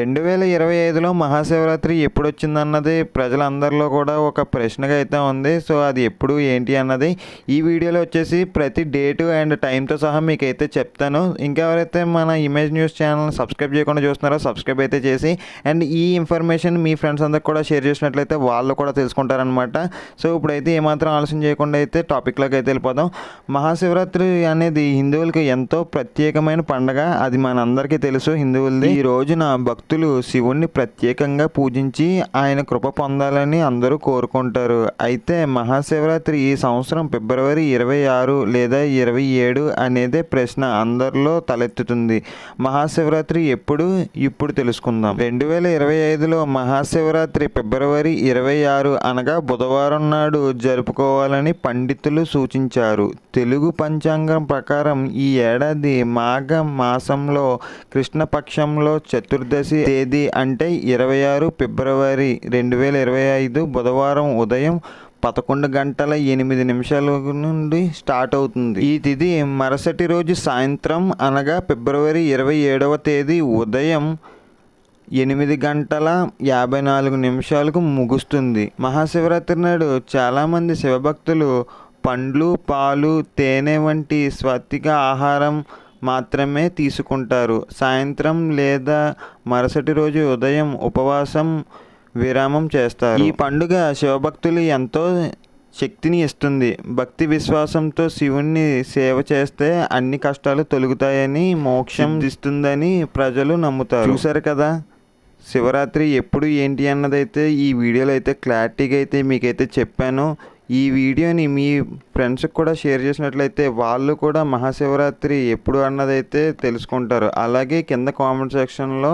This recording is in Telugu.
రెండు వేల ఇరవై ఐదులో మహాశివరాత్రి ఎప్పుడు వచ్చిందన్నది ప్రజలందరిలో కూడా ఒక ప్రశ్నగా అయితే ఉంది. సో అది ఎప్పుడు ఏంటి అన్నది ఈ వీడియోలో వచ్చేసి ప్రతి డేటు అండ్ టైంతో సహా మీకు అయితే చెప్తాను. ఇంకెవరైతే మన ఇమేజ్ న్యూస్ ఛానల్ సబ్స్క్రైబ్ చేయకుండా చూస్తున్నారో సబ్స్క్రైబ్ అయితే చేసి అండ్ ఈ ఇన్ఫర్మేషన్ మీ ఫ్రెండ్స్ అందరికి కూడా షేర్ చేసినట్లయితే వాళ్ళు కూడా తెలుసుకుంటారనమాట సో ఇప్పుడైతే ఏమాత్రం ఆలస్యం చేయకుండా అయితే టాపిక్లోకి అయితే వెళ్ళిపోదాం. మహాశివరాత్రి అనేది హిందువులకి ఎంతో ప్రత్యేకమైన పండగ అది మనందరికీ తెలుసు. హిందువులది ఈ రోజున భక్తులు భక్తులు శివుణ్ణి ప్రత్యేకంగా పూజించి ఆయన కృప పొందాలని అందరూ కోరుకుంటారు. అయితే మహాశివరాత్రి ఈ సంవత్సరం ఫిబ్రవరి ఇరవై ఆరు లేదా ఇరవై ఏడు అనేదే ప్రశ్న అందరిలో తలెత్తుతుంది. మహాశివరాత్రి ఎప్పుడు? ఇప్పుడు తెలుసుకుందాం. రెండు వేల ఇరవై ఐదులో మహాశివరాత్రి ఫిబ్రవరి ఇరవై ఆరు అనగా బుధవారం నాడు జరుపుకోవాలని పండితులు సూచించారు. తెలుగు పంచాంగం ప్రకారం ఈ ఏడాది మాఘ మాసంలో కృష్ణపక్షంలో చతుర్దశి తేదీ అంటే ఇరవై ఆరు ఫిబ్రవరి రెండు వేల ఇరవై ఐదు బుధవారం ఉదయం పదకొండు గంటల ఎనిమిది నిమిషాల నుండి స్టార్ట్ అవుతుంది. ఈ తిథి మరుసటి రోజు సాయంత్రం అనగా ఫిబ్రవరి ఇరవై ఏడవ తేదీ ఉదయం ఎనిమిది గంటల యాభై నాలుగు నిమిషాలకు ముగుస్తుంది. మహాశివరాత్రి నాడు చాలామంది శివభక్తులు పండ్లు పాలు తేనె వంటి స్వత్తిక ఆహారం మాత్రమే తీసుకుంటారు. సాయంత్రం లేదా మరుసటి రోజు ఉదయం ఉపవాసం విరామం చేస్తారు. ఈ పండుగ శివభక్తులు ఎంతో శక్తిని ఇస్తుంది. భక్తి విశ్వాసంతో శివుణ్ణి సేవ చేస్తే అన్ని కష్టాలు తొలుగుతాయని మోక్షం ఇస్తుందని ప్రజలు నమ్ముతారు. చూసారు కదా? శివరాత్రి ఎప్పుడు ఏంటి అన్నదైతే ఈ వీడియోలో అయితే క్లారిటీగా అయితే మీకైతే చెప్పాను. ఈ వీడియోని మీ ఫ్రెండ్స్కి కూడా షేర్ చేసినట్లయితే వాళ్ళు కూడా మహాశివరాత్రి ఎప్పుడు అన్నదైతే తెలుసుకుంటారు. అలాగే కింద కామెంట్ సెక్షన్లో